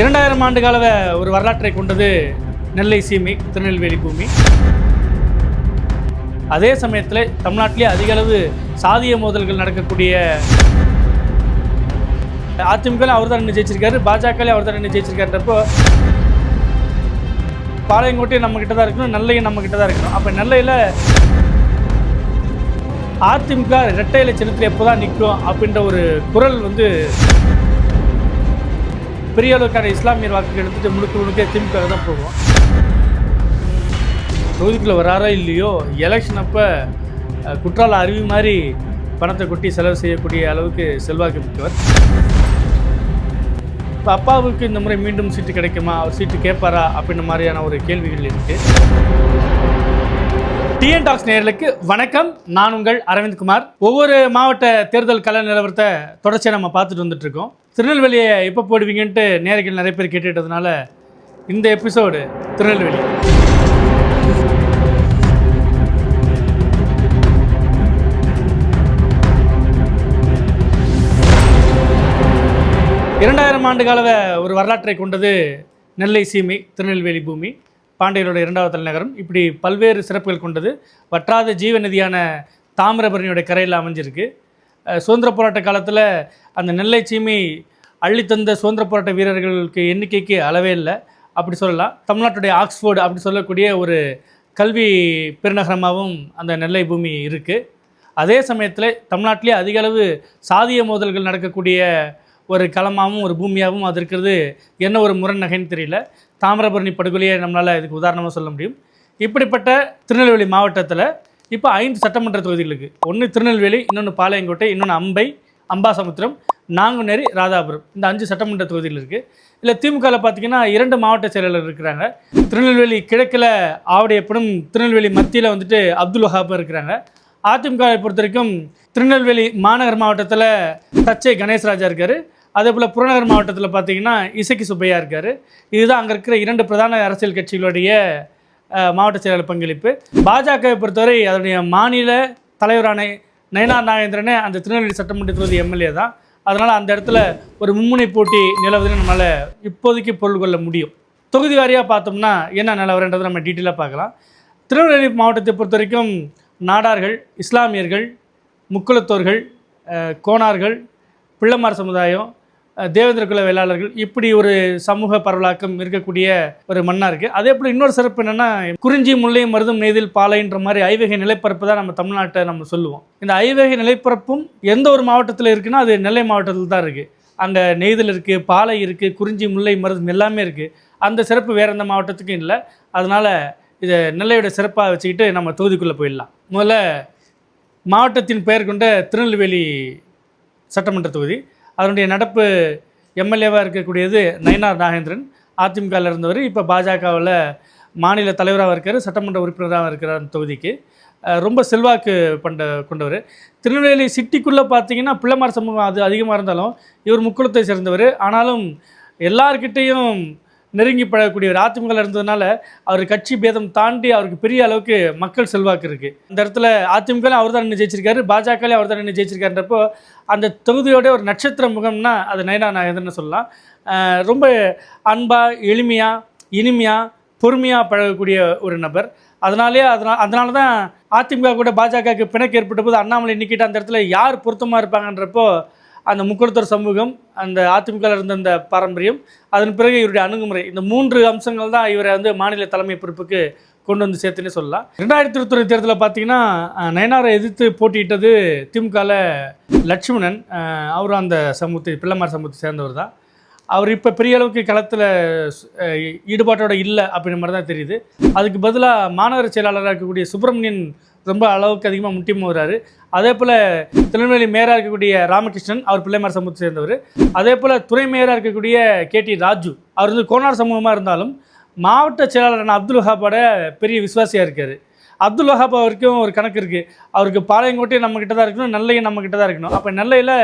இரண்டாயிரம் ஆண்டு கால ஒரு வரலாற்றை கொண்டது நெல்லை சீமை திருநெல்வேலி பூமி. அதே சமயத்தில் தமிழ்நாட்டிலே அதிக அளவு சாதிய மோதல்கள் நடக்கக்கூடிய அதிமுக அவர் தான் நின்று ஜெயிச்சிருக்காரு பாஜகலே அவர் தான் நின்று ஜெயிச்சிருக்காருன்றப்போ பாளையங்கோட்டையும் நம்ம கிட்ட தான் இருக்கணும் நெல்லையும் நம்ம கிட்ட தான் இருக்கணும். அப்போ நெல்லையில் அதிமுக இரட்டை சின்னத்தில் எப்போ தான் நிற்கும் அப்படின்ற ஒரு குரல் வந்து பெரிய அளவுக்கான இஸ்லாமியர் வாக்கு எடுத்துட்டு முழுக்க முழுக்க திமுக தான் போவோம். தொகுதிக்குள்ளே வராரோ இல்லையோ எலெக்ஷன் அப்போ குற்றால அருவி மாதிரி பணத்தை கொட்டி செலவு செய்யக்கூடிய அளவுக்கு செல்வாக்கு மிக்கவர். இப்போ அப்பாவுக்கு இந்த முறை மீண்டும் சீட்டு கிடைக்குமா? அவர் சீட்டு கேட்பாரா? அப்படின்ற மாதிரியான ஒரு கேள்விகள் இருக்குது டிஎன் டாக்ஸ் நேர்களுக்கு வணக்கம். நான் உங்கள் அரவிந்த் குமார். ஒவ்வொரு மாவட்ட தேர்தல் கள நிலவரத்தை தொடர்ச்சியாக நம்ம பார்த்துட்டு வந்துட்டு இருக்கோம். திருநெல்வேலியை எப்போ போடுவீங்கன்ட்டு நேரங்கள் நிறைய பேர் கேட்டுட்டதுனால இந்த எபிசோடு திருநெல்வேலி. இரண்டாயிரம் ஆண்டு கால ஒரு வரலாற்றை கொண்டது நெல்லை சீமை திருநெல்வேலி பூமி. பாண்டியரோட இரண்டாவது தலைநகரம். இப்படி பல்வேறு சிறப்புகள் கொண்டது. வற்றாத ஜீவ நதியான தாமிரபரணியோட கரையில் அமைஞ்சிருக்கு. சுதந்திர போராட்ட காலத்தில் அந்த நெல்லை சீமை அள்ளித்தந்த சுதந்திர போராட்ட வீரர்களுக்கு எண்ணிக்கைக்கு அளவே இல்லை. அப்படி சொல்லலாம். தமிழ்நாட்டுடைய ஆக்ஸ்ஃபோர்டு அப்படி சொல்லக்கூடிய ஒரு கல்வி பெருநகரமாகவும் அந்த நெல்லை பூமி இருக்குது அதே சமயத்தில் தமிழ்நாட்டிலே அதிக அளவு சாதிய மோதல்கள் நடக்கக்கூடிய ஒரு களமாகவும் ஒரு பூமியாகவும் அது இருக்கிறது என்ன ஒரு முரண் நகைன்னு தெரியல. தாமிரபரணி படுகொலையை நம்மளால் இதுக்கு உதாரணமாக சொல்ல முடியும். இப்படிப்பட்ட திருநெல்வேலி மாவட்டத்தில் இப்போ ஐந்து சட்டமன்ற தொகுதிகள் இருக்குது ஒன்று திருநெல்வேலி இன்னொன்று பாளையங்கோட்டை இன்னொன்று அம்பை அம்பாசமுத்திரம் நாங்குநேரி ராதாபுரம். இந்த அஞ்சு சட்டமன்ற தொகுதிகள் இருக்குது இல்லை திமுகவில் பார்த்தீங்கன்னா இரண்டு மாவட்ட செயலாளர் இருக்கிறாங்க. திருநெல்வேலி கிழக்கில் ஆவடையப்படும் திருநெல்வேலி மத்தியில் வந்துட்டு அப்துல் வஹாப் இருக்கிறாங்க. அதிமுகவை பொறுத்த வரைக்கும் திருநெல்வேலி மாநகர் மாவட்டத்தில் தச்சை கணேஷ்ராஜா இருக்கார். அதே போல் புறநகர் மாவட்டத்தில் பார்த்தீங்கன்னா இசக்கி சுப்பையா இருக்கார். இதுதான் அங்கே இருக்கிற இரண்டு பிரதான அரசியல் கட்சிகளுடைய மாவட்ட செயலாளர் பங்களிப்பு. பாஜகவை பொறுத்தவரை அதனுடைய மாநில தலைவரான நயனார் நாகேந்திரனே அந்த திருநெல்வேலி சட்டமன்ற தொகுதி எம்எல்ஏ தான். அதனால் அந்த இடத்துல ஒரு மும்முனை போட்டி நிலவுதுன்னு நம்மளால் இப்போதைக்கு பொருள் கொள்ள முடியும். தொகுதி வாரியாக பார்த்தோம்னா என்ன நிலவரன்றதை நம்ம டீட்டெயிலாக பார்க்கலாம். திருநெல்வேலி மாவட்டத்தை பொறுத்த வரைக்கும் நாடார்கள் இஸ்லாமியர்கள் முக்குலத்தோர்கள் கோணார்கள் பிள்ளைமார் சமுதாயம் தேவேந்திர குல வேளாளர்கள் இப்படி ஒரு சமூக பரவலாக்கம் இருக்கக்கூடிய ஒரு மண்ணாக இருக்குது அதே போல் இன்னொரு சிறப்பு என்னென்னா குறிஞ்சி முல்லை மருதம் நெய்தில் பாலைன்ற மாதிரி ஐவகை நிலைப்பரப்பு தான் நம்ம தமிழ்நாட்டை நம்ம சொல்லுவோம். இந்த ஐவகை நிலைப்பரப்பும் எந்த ஒரு மாவட்டத்தில் இருக்குன்னா அது நெல்லை மாவட்டத்தில் தான் இருக்குது அங்கே நெய்தல் இருக்குது பாலை இருக்குது குறிஞ்சி முல்லை மருதம் எல்லாமே இருக்குது அந்த சிறப்பு வேறு எந்த மாவட்டத்துக்கும் இல்லை. அதனால் இதை நெல்லையோட சிறப்பாக வச்சுக்கிட்டு நம்ம தொகுதிக்குள்ளே போயிடலாம். முதல்ல மாவட்டத்தின் பெயர் கொண்ட திருநெல்வேலி சட்டமன்ற தொகுதி. அதனுடைய நடப்பு எம்எல்ஏவாக இருக்கக்கூடியது நயனார் நாகேந்திரன். அதிமுகவில் இருந்தவர். இப்போ பாஜகவில் மாநில தலைவராக இருக்கார் சட்டமன்ற உறுப்பினராக இருக்கிறார் அந்த தொகுதிக்கு. ரொம்ப செல்வாக்கு பண்ண கொண்டவர். திருநெல்வேலி சிட்டிக்குள்ளே பார்த்தீங்கன்னா பிள்ளைமார் சமூகம் அது அதிகமாக இருந்தாலும் இவர் முக்குளத்தை சேர்ந்தவர். ஆனாலும் எல்லார்கிட்டேயும் நெருங்கி பழகக்கூடிய ஒரு அதிமுகவில் இருந்ததுனால அவர் கட்சி பேதம் தாண்டி அவருக்கு பெரிய அளவுக்கு மக்கள் செல்வாக்கு இருக்குது இந்த இடத்துல அதிமுக அவர் தான் நின்று ஜெயிச்சிருக்காரு பாஜகவிலே அவர் தான் நின்று ஜெயிச்சிருக்காருன்றப்போ அந்த தொகுதியோட ஒரு நட்சத்திர முகம்னா அது நயனா எதுன்னு சொல்லலாம். ரொம்ப அன்பாக எளிமையாக இனிமையாக பொறுமையாக பழகக்கூடிய ஒரு நபர். அதனாலே அதனால் அதனால தான் அதிமுக கூட பாஜகவுக்கு பிணக்கு ஏற்பட்ட போது அண்ணாமலை நிற்கிட்டு அந்த இடத்துல யார் பொருத்தமாக இருப்பாங்கன்றப்போ அந்த முக்குளத்தூர் சமூகம் அந்த அதிமுக இருந்த அந்த பாரம்பரியம் அதன் பிறகு இவருடைய அணுகுமுறை. இந்த மூன்று அம்சங்கள் தான் இவரை வந்து மாநில தலைமை பொறுப்புக்கு கொண்டு வந்து சேர்த்துன்னு சொல்லலாம். ரெண்டாயிரத்தி இருபத்தொரு தேர்தலில் பார்த்தீங்கன்னா நயனாரை எதிர்த்து போட்டியிட்டது திமுகவில் லட்சுமணன். அவரும் அந்த சமூகத்தை பிள்ளைமார் சமூகத்தை சேர்ந்தவர் தான். அவர் இப்போ பெரிய அளவுக்கு களத்தில் ஈடுபாட்டோட இல்லை அப்படின்ற மாதிரி தான் தெரியுது. அதுக்கு பதிலாக மாநகர செயலாளராக இருக்கக்கூடிய சுப்பிரமணியன் ரொம்ப அளவுக்கு அதிகமாக முட்டி மோதுறாரு. அதே போல் திருநெல்வேலி மேயராக இருக்கக்கூடிய ராமகிருஷ்ணன் அவர் பிள்ளைமார் சமூகத்தை சேர்ந்தவர். அதே போல் துணை மேயராக இருக்கக்கூடிய கேடி ராஜு அவர் வந்து கோனார் சமூகமாக இருந்தாலும் மாவட்ட செயலாளரான அப்துல் வஹாப்போட பெரிய விசுவாசியாக இருக்கார். அப்துல் வஹாப் அவருக்கும் ஒரு கணக்கு இருக்குது அவருக்கு பாளையங்கோட்டையும் நம்மக்கிட்ட தான் இருக்கணும் நெல்லையும் நம்மக்கிட்ட தான் இருக்கணும். அப்போ நெல்லையில்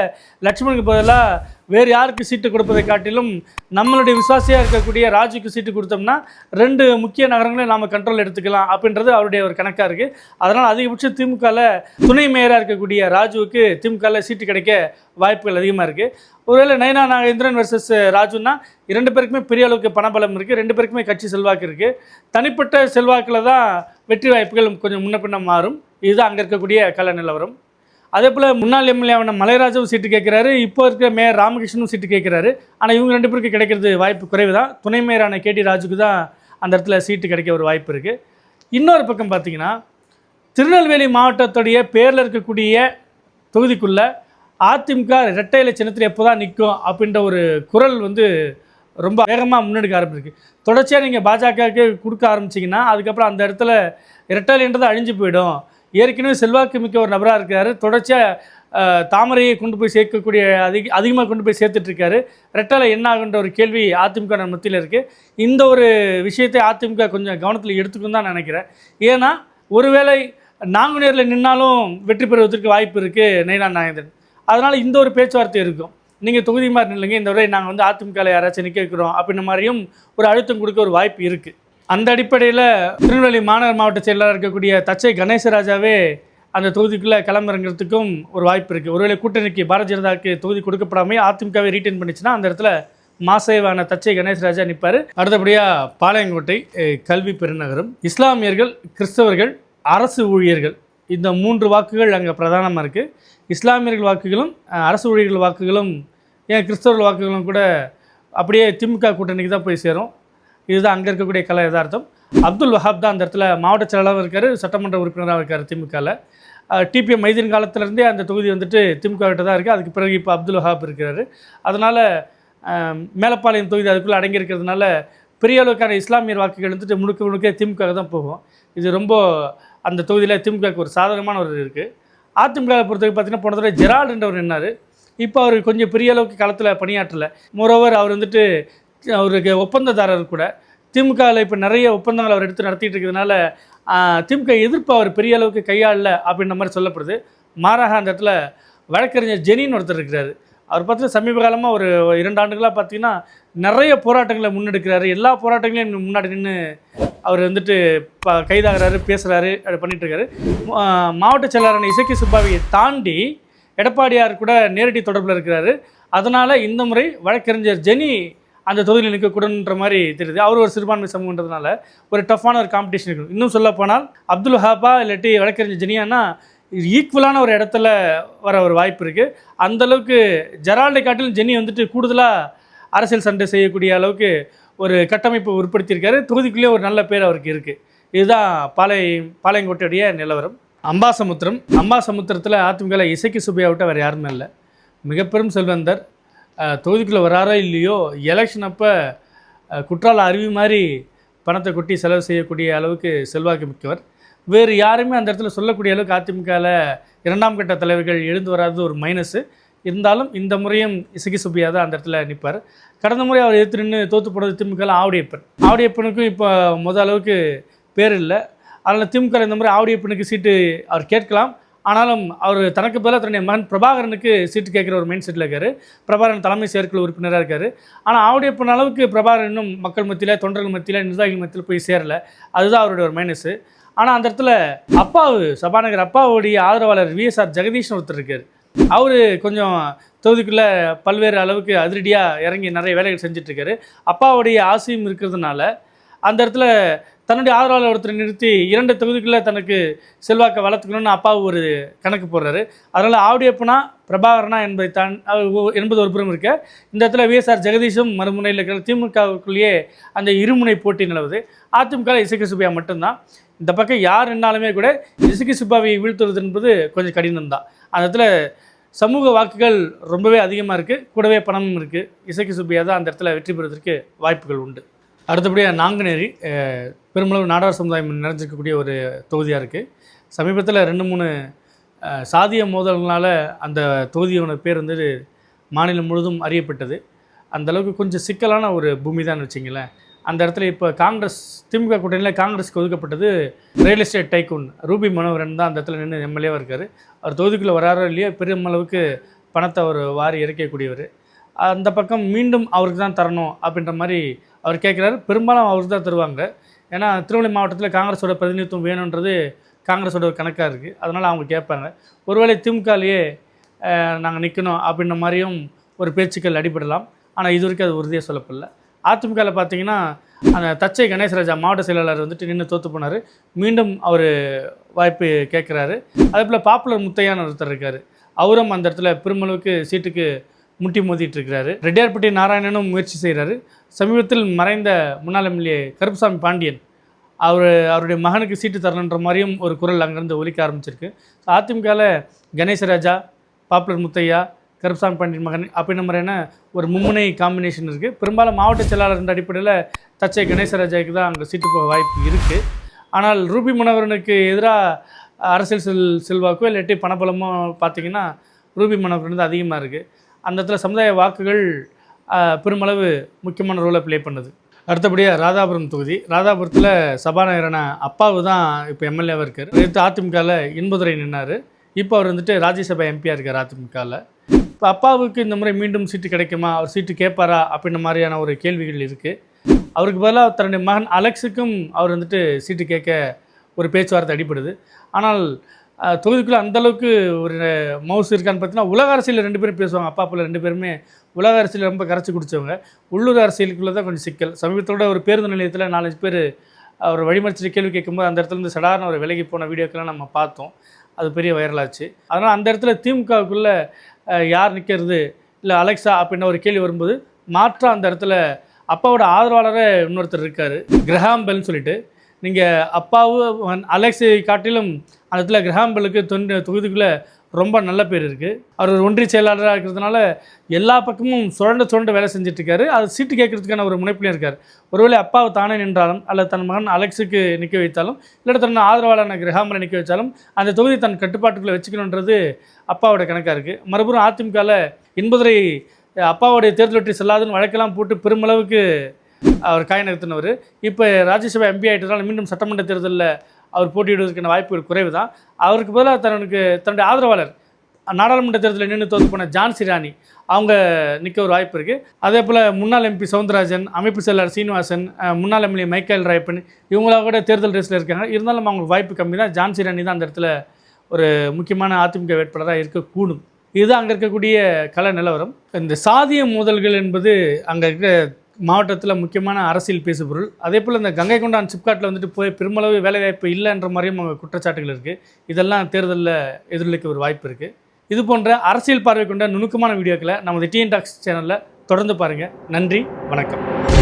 லட்சுமணுக்கு பதிலாக வேறு யாருக்கு சீட்டு கொடுப்பதை காட்டிலும் நம்மளுடைய விசுவாசியாக இருக்கக்கூடிய ராஜுக்கு சீட்டு கொடுத்தோம்னா ரெண்டு முக்கிய நகரங்களையும் நாம் கண்ட்ரோல் எடுத்துக்கலாம் அப்படின்றது அவருடைய ஒரு கணக்காக இருக்குது அதனால் அதிகபட்சம் திமுகவில் துணை மேயராக இருக்கக்கூடிய ராஜுவுக்கு திமுகவில் சீட்டு கிடைக்க வாய்ப்புகள் அதிகமாக இருக்குது ஒருவேளை நயனா நாகேந்திரன் வர்சஸ் ராஜுன்னா இரண்டு பேருக்குமே பெரிய அளவுக்கு பணபலம் இருக்குது ரெண்டு பேருக்குமே கட்சி செல்வாக்கு இருக்குது தனிப்பட்ட செல்வாக்கில் தான் வெற்றி வாய்ப்புகள் கொஞ்சம் முன்ன பின்ன மாறும். இதுதான் அங்கே இருக்கக்கூடிய கல நிலவரம். அதே போல் முன்னாள் எம்எல்ஏவான மலைராஜும் சீட்டு கேட்குறாரு இப்போ இருக்கிற மேயர் ராமகிருஷ்ணனும் சீட்டு கேட்குறாரு ஆனால் இவங்க ரெண்டு பேருக்கு கிடைக்கிறது வாய்ப்பு குறைவு தான் துணை மேயரான கேடி ராஜுக்கு தான் அந்த இடத்துல சீட்டு கிடைக்க ஒரு வாய்ப்பு இருக்குது இன்னொரு பக்கம் பார்த்தீங்கன்னா திருநெல்வேலி மாவட்டத்துடைய பேரில் இருக்கக்கூடிய தொகுதிக்குள்ளே அதிமுக இரட்டை இலை சின்னத்தில் எப்போ தான் நிற்கும் அப்படின்ற ஒரு குரல் வந்து ரொம்ப வேகமாக முன்னெடுக்க ஆரம்பிச்சிருக்கு. தொடர்ச்சியாக நீங்கள் பாஜகவுக்கு கொடுக்க ஆரம்பிச்சிங்கன்னா அதுக்கப்புறம் அந்த இடத்துல இரட்டை இலைன்றது அழிஞ்சு போயிடும். ஏற்கனவே செல்வாக்கு மிக்க ஒரு நபராக இருக்கார். தொடர்ச்சியாக தாமரையை கொண்டு போய் சேர்க்கக்கூடிய அதிக அதிகமாக கொண்டு போய் சேர்த்துட்ருக்காரு. ரெட்டலை என்ன ஆகுன்ற ஒரு கேள்வி அதிமுக மத்தியில் இருக்குது இந்த ஒரு விஷயத்தை அதிமுக கொஞ்சம் கவனத்தில் எடுத்துக்கும் தான் நினைக்கிறேன். ஏன்னா ஒருவேளை நாங்குநேரில் நின்னாலும் வெற்றி பெறுவதற்கு வாய்ப்பு இருக்குது நயினா நாகேந்திரன் அதனால் இந்த ஒரு பேச்சுவார்த்தை இருக்கும். நீங்கள் தொகுதி மாதிரி நில்லுங்க. இந்த முறை நாங்கள் வந்து அதிமுகவில் யாராச்சும் நிற்க வைக்கிறோம் அப்படின்ற மாதிரியும் ஒரு அழுத்தம் கொடுக்க ஒரு வாய்ப்பு இருக்குது அந்த அடிப்படையில் திருநெல்வேலி மாநகர் மாவட்ட செயலாளர் இருக்கக்கூடிய தச்சை கணேசராஜாவே அந்த தொகுதிக்குள்ளே களமிறங்கிறதுக்கும் ஒரு வாய்ப்பு இருக்குது ஒருவேளை கூட்டணிக்கு பாரதிய ஜனதாவுக்கு தொகுதி கொடுக்கப்படாமல் அதிமுகவை ரீட்டைன் பண்ணிச்சுன்னா அந்த இடத்துல மாசேவான தச்சை கணேசராஜா நிற்பார் அடுத்தபடியாக பாளையங்கோட்டை கல்வி பெருநகரம் இஸ்லாமியர்கள் கிறிஸ்தவர்கள் அரசு ஊழியர்கள். இந்த மூன்று வாக்குகள் அங்கே பிரதானமாக இருக்குது இஸ்லாமியர்கள் வாக்குகளும் அரசு ஊழியர்கள் வாக்குகளும் ஏன் கிறிஸ்தவர்கள் வாக்குகளும் கூட அப்படியே திமுக கூட்டணிக்கு தான் போய் சேரும். இதுதான் அங்கே இருக்கக்கூடிய கலை யதார்த்தம். அப்துல் வஹாப் தான் அந்த இடத்துல மாவட்ட செயலாளராகவும் இருக்கார் சட்டமன்ற உறுப்பினராக இருக்கார் திமுகவில் டிபிஎம் மைதீன் காலத்திலேருந்தே அந்த தொகுதி வந்துட்டு திமுக கிட்ட தான் இருக்குது அதுக்கு பிறகு இப்போ அப்துல் வஹாப் இருக்கிறாரு. அதனால் மேலப்பாளையம் தொகுதி அதுக்குள்ளே அடங்கியிருக்கிறதுனால பெரிய அளவுக்கான இஸ்லாமியர் வாக்குகள் வந்துட்டு முழுக்க முழுக்க திமுக தான் போகும். இது ரொம்ப அந்த தொகுதியில் திமுகவுக்கு ஒரு சாதகமான ஒரு இருக்குது அதிமுகவை பொறுத்தவரைக்கும் பார்த்தீங்கன்னா போன தடவை ஜெரால்டுன்றவர் நின்னார். இப்போ அவர் கொஞ்சம் பெரிய அளவுக்கு களத்தில் பணியாற்றலை. மோரோவர் அவர் வந்துட்டு அவருக்கு ஒப்பந்ததாரர் கூட. திமுகவில் இப்போ நிறைய ஒப்பந்தங்கள் அவர் எடுத்து நடத்திட்டு இருக்கிறதுனால திமுக எதிர்ப்பு அவர் பெரிய அளவுக்கு கையாளல அப்படின்ற மாதிரி சொல்லப்படுது. மாறாக அந்த இடத்துல வழக்கறிஞர் ஜெனின்னு ஒருத்தர் இருக்கிறாரு. அவர் பார்த்தீங்கன்னா சமீப காலமாக ஒரு இரண்டு ஆண்டுகளாக பார்த்தீங்கன்னா நிறைய போராட்டங்களை முன்னெடுக்கிறாரு. எல்லா போராட்டங்களையும் முன்னாடி நின்று அவர் வந்துட்டு ப கைதாகிறாரு பேசுகிறாரு அப்படி பண்ணிகிட்ருக்காரு மாவட்ட செயலாளரான இசக்கி சுப்பாவியை தாண்டி எடப்பாடியார் கூட நேரடி தொடர்பில் இருக்கிறாரு. அதனால் இந்த முறை வழக்கறிஞர் ஜெனி அந்த தொகுதியில் நிற்கக்கூடன்ற மாதிரி தெரியுது. அவர் ஒரு சிறுபான்மை சமூகன்றதுனால ஒரு டஃப்பான ஒரு காம்படிஷன் இருக்கும் இன்னும் சொல்ல போனால் அப்துல் ஹாபா இல்லாட்டி வழக்கறிஞர் ஜெனியானா ஈக்குவலான ஒரு இடத்துல வர ஒரு வாய்ப்பு இருக்குது அந்தளவுக்கு ஜெரால்டை காட்டிலும் ஜெனி வந்துட்டு கூடுதலாக அரசியல் சண்டை செய்யக்கூடிய அளவுக்கு ஒரு கட்டமைப்பு உட்படுத்தியிருக்காரு தொகுதிக்குள்ளேயே ஒரு நல்ல பேர் அவருக்கு இருக்குது இதுதான் பாளை பாளையங்கோட்டையுடைய நிலவரம். அம்பாசமுத்திரம். அம்பாசமுத்திரத்தில் அதிமுக இசைக்கு சுப்பையா விட்ட வேறு யாருமே இல்லை. மிகப்பெரும் செல்வந்தர் தொகுதிக்குள்ளே வராரோ இல்லையோ? எலெக்ஷன் அப்போ குற்றால அருவி மாதிரி பணத்தை கொட்டி செலவு செய்யக்கூடிய அளவுக்கு செல்வாக்கு மிக்கவர். வேறு யாருமே அந்த இடத்துல சொல்லக்கூடிய அளவுக்கு அதிமுகவில் இரண்டாம் கட்ட தலைவர்கள் எழுந்து வராதது ஒரு மைனஸு இருந்தாலும் இந்த முறையும் இசகி சுப்பியா தான் அந்த இடத்துல நிற்பார் கடந்த முறை அவர் எதிர்த்து நின்று தோற்று போனது திமுகவில் ஆவடியப்பன். ஆவடியப்பனுக்கும் இப்போ முத அளவுக்கு பேர் இல்லை. அதனால் திமுக இந்த முறை ஆவடியப்பனுக்கு சீட்டு அவர் கேட்கலாம். ஆனாலும் அவர் தனக்கு பதிலாக தன்னுடைய மகன் பிரபாகரனுக்கு சீட்டு கேட்குற ஒரு மைண்ட் செட்டில் இருக்கார். பிரபாகரன் தலைமை செயற்குழு உறுப்பினராக இருக்கார். ஆனால் ஆவடியப்பன் அளவுக்கு பிரபாகரன் இன்னும் மக்கள் மத்தியில் தொண்டர்கள் மத்தியில் நிர்வாகிகள் மத்தியில் போய் சேரல. அதுதான் அவருடைய ஒரு மைனஸு ஆனால் அந்த இடத்துல அப்பாவு சபாநகர் அப்பாவுடைய ஆதரவாளர் விஎஸ்ஆர் ஜெகதீஷன் ஒருத்தர் இருக்கார். அவர் கொஞ்சம் தொகுதிக்குள்ளே பல்வேறு அளவுக்கு அதிரடியாக இறங்கி நிறைய வேலைகள் செஞ்சிட்ருக்காரு அப்பாவுடைய ஆசையும் இருக்கிறதுனால அந்த இடத்துல தன்னுடைய ஆதரவாளர் ஒருத்தரை நிறுத்தி இரண்டு தொகுதிக்குள்ளே தனக்கு செல்வாக்கை வளர்த்துக்கணும்னு அப்பா ஒரு கணக்கு போடுறாரு. அதனால் ஆவுடியப்பனா பிரபாகரனா என்பதை தான் என்பது ஒரு புறம் இருக்க. இந்த இடத்துல விஎஸ்ஆர் ஜெகதீஷும் மறுமுனையில் இருக்கிற திமுகவுக்குள்ளேயே அந்த இருமுனை போட்டி நிலவுது. அதிமுக இசைக்கு சுப்பையா மட்டும்தான். இந்த பக்கம் யார் என்னாலுமே கூட இசைக்கு சுப்பாவை வீழ்த்துவது என்பது கொஞ்சம் கடினம் தான். அந்த இடத்துல சமூக வாக்குகள் ரொம்பவே அதிகமாக இருக்குது கூடவே பணமும் இருக்குது இசைக்கு சுப்பியா தான் அந்த இடத்துல வெற்றி பெறுவதற்கு வாய்ப்புகள் உண்டு. அடுத்தபடியாக நாங்குநேரி பெருமளவு நாடார் சமுதாயம் நிறைஞ்சிருக்கக்கூடிய ஒரு தொகுதியாக இருக்குது சமீபத்தில் ரெண்டு மூணு சாதிய மோதல்களால் அந்த தொகுதியோட பேர் வந்து மாநிலம் முழுதும் அறியப்பட்டது. அந்த அளவுக்கு கொஞ்சம் சிக்கலான ஒரு பூமி தான் வச்சிங்களேன். அந்த இடத்துல இப்போ காங்கிரஸ் திமுக கூட்டணியில் காங்கிரஸ்க்கு ஒதுக்கப்பட்டது real estate tycoon Ruby Manoharan தான் அந்த இடத்துல நின்று எம்எல்ஏவாக இருக்கார். அவர் தொகுதிக்குள்ளே வராரோ இல்லையோ பெருமளவுக்கு பணத்தை அவர் வாரி இறக்கக்கூடியவர். அந்த பக்கம் மீண்டும் அவருக்கு தான் தரணும் அப்படின்ற மாதிரி அவர் கேட்குறாரு பெரும்பாலும் அவர் தான் தருவாங்க. ஏன்னா திருவண்ணாமலை மாவட்டத்தில் காங்கிரஸோட பிரதிநிதித்துவம் வேணுன்றது காங்கிரஸோட ஒரு கணக்காக இருக்குது அதனால் அவங்க கேட்பாங்க. ஒருவேளை திமுகலேயே நாங்கள் நிற்கணும் அப்படின்ற மாதிரியும் ஒரு பேச்சுக்கள் அடிபடலாம். ஆனால் இது வரைக்கும் அது உறுதியாக சொல்லப்படல. அதிமுகவில் பார்த்தீங்கன்னா அந்த தச்சை கணேசராஜா மாவட்ட செயலாளர் வந்துட்டு நின்று தோற்று போனார். மீண்டும் அவர் வாய்ப்பு கேட்குறாரு. அதே போல் பாப்புலர் முத்தையான ஒருத்தர் இருக்கார். அவரும் அந்த இடத்துல பெருமளவுக்கு சீட்டுக்கு முட்டி மோதிட்டு இருக்கிறாரு. ரெட்டியார்பட்டி நாராயணனும் முயற்சி செய்கிறாரு சமீபத்தில் மறைந்த முன்னாள் எம்எல்ஏ கருப்புசாமி பாண்டியன் அவர் அவருடைய மகனுக்கு சீட்டு தரணுன்ற மாதிரியும் ஒரு குரல் அங்கேருந்து ஒலிக்க ஆரம்பிச்சிருக்கு. அதிமுகவில் கணேசராஜா பாப்புலர் முத்தையா கருப்புசாமி பாண்டியன் மகன் அப்படின்ற மாதிரியான ஒரு மும்முனை காம்பினேஷன் இருக்குது பெரும்பாலும் மாவட்ட செயலாளர் அடிப்படையில் தச்சை கணேசராஜாவுக்கு தான் அங்கே சீட்டு போக வாய்ப்பு இருக்குது ஆனால் ரூபி மனோகரனுக்கு எதிராக அரசியல் செல் செல்வாக்கோ இல்லாட்டி பணபலமோ பார்த்தீங்கன்னா ரூபி மனோகரன் தான் அதிகமாக இருக்குது அந்த இடத்துல சமுதாய வாக்குகள் பெருமளவு முக்கியமான ரோலை ப்ளே பண்ணுது. அடுத்தபடியாக ராதாபுரம் தொகுதி. ராதாபுரத்தில் சபாநாயகரான அப்பாவு தான் இப்போ எம்எல்ஏவாக இருக்கார். நேற்று அதிமுகவில் இன்பதுரை நின்னார். இப்போ அவர் வந்துட்டு ராஜ்யசபா எம்பியாக இருக்கார் அதிமுகவில் இப்போ அப்பாவுக்கு இந்த முறை மீண்டும் சீட்டு கிடைக்குமா? அவர் சீட்டு கேட்பாரா? அப்படின்ற மாதிரியான ஒரு கேள்விகள் இருக்குது அவருக்கு பதிலாக தன்னுடைய மகன் அலெக்ஸுக்கும் அவர் வந்துட்டு சீட்டு கேட்க ஒரு பேச்சுவார்த்தை அடிப்படுது ஆனால் தொகுதிக்குள்ளே அந்த அளவுக்கு ஒரு மவுஸ் இருக்கான்னு பார்த்தீங்கன்னா உலக அரசியல் ரெண்டு பேரும் பேசுவாங்க. அப்பா பிள்ளை ரெண்டு பேருமே உலக அரசியல் ரொம்ப கரைச்சி குடித்தவங்க உள்ளூர் அரசியலுக்குள்ளே தான் கொஞ்சம் சிக்கல். சமீபத்தோட ஒரு பேருந்து நிலையத்தில் நாலஞ்சு பேர் அவர் வழிமறிச்சிட்டு கேள்வி கேட்கும்போது அந்த இடத்துல இருந்து சடார்னு ஒரு விலகி போன வீடியோக்கெல்லாம் நம்ம பார்த்தோம். அது பெரிய வைரலாச்சு அதனால் அந்த இடத்துல திமுகவுக்குள்ளே யார் நிற்கிறது இல்லை அலெக்சா அப்படின்ற ஒரு கேள்வி வரும்போது மாற்றம் அந்த இடத்துல அப்பாவோட ஆதரவாளரே இன்னொருத்தர் இருக்கார். கிரஹாம் பெல்னு சொல்லிட்டு. நீங்கள் அப்பாவும் அலெக்ஸை காட்டிலும் அந்த இடத்துல கிரஹாம் தொன் தொகுதிக்குள்ளே ரொம்ப நல்ல பேர் இருக்குது அவர் ஒரு ஒன்றிய செயலாளராக இருக்கிறதுனால எல்லா பக்கமும் சுரண்ட சுரண்ட வேலை செஞ்சிட்ருக்காரு. அது சீட்டு கேட்கறதுக்கான ஒரு முனைப்புலையும் இருக்கார். ஒருவேளை அப்பாவை தானே நின்றாலும் அல்லது தன் மகன் அலெக்ஸுக்கு நிற்க வைத்தாலும் இல்லை தன் ஆதரவாளரான கிரகாமில் நிற்க வச்சாலும் அந்த தொகுதி தன் கட்டுப்பாட்டுக்குள்ளே வச்சுக்கணுன்றது அப்பாவோட கணக்காக இருக்குது மறுபுறம் அதிமுகவில் இன்பதுரை அப்பாவுடைய தேர்தல் வெற்றி செல்லாதுன்னு வழக்கெல்லாம் போட்டு பெருமளவுக்கு அவர் காய நிறுத்தினவர் இப்போ ராஜ்யசபா எம்பி ஆகிட்டதுனால மீண்டும் சட்டமன்ற தேர்தலில் அவர் போட்டியிடுவதற்கான வாய்ப்புகள் குறைவு தான் அவருக்கு பதிலாக தனக்கு தன்னுடைய ஆதரவாளர் நாடாளுமன்ற தேர்தலில் நின்று தோற்று போன ஜான்சி ராணி அவங்க நிற்க ஒரு வாய்ப்பு இருக்குது அதே போல் முன்னாள் எம்பி சவுந்தரராஜன் அமைப்பு செயலாளர் சீனிவாசன் முன்னாள் எம்எல்ஏ மைக்கேல் ராயப்பன் இவங்களாக கூட தேர்தல் ரேஸில் இருக்காங்க. இருந்தாலும் அவங்களுக்கு வாய்ப்பு கம்மி தான். ஜான்சி ராணி தான் அந்த இடத்துல ஒரு முக்கியமான அதிமுக வேட்பாளராக இருக்கக்கூடும். இதுதான் அங்கே இருக்கக்கூடிய கல நிலவரம். இந்த சாதிய மோதல்கள் என்பது அங்கே இருக்கிற மாவட்டத்தில் முக்கியமான அரசியல் பேசுபொருள். அதே போல் இந்த கங்கை கொண்டான் சிப்காட்டில் வந்துட்டு போய் பெருமளவு வேலைவாய்ப்பு இல்லைன்ற மாதிரியும் அவங்க குற்றச்சாட்டுகள் இருக்குது இதெல்லாம் தேர்தலில் எதிரொலிக்க ஒரு வாய்ப்பு இருக்குது இது போன்ற அரசியல் பார்வை கொண்ட நுணுக்கமான வீடியோக்களை நமது டிஎன் டாக்ஸ் சேனலில் தொடர்ந்து பாருங்கள் நன்றி வணக்கம்.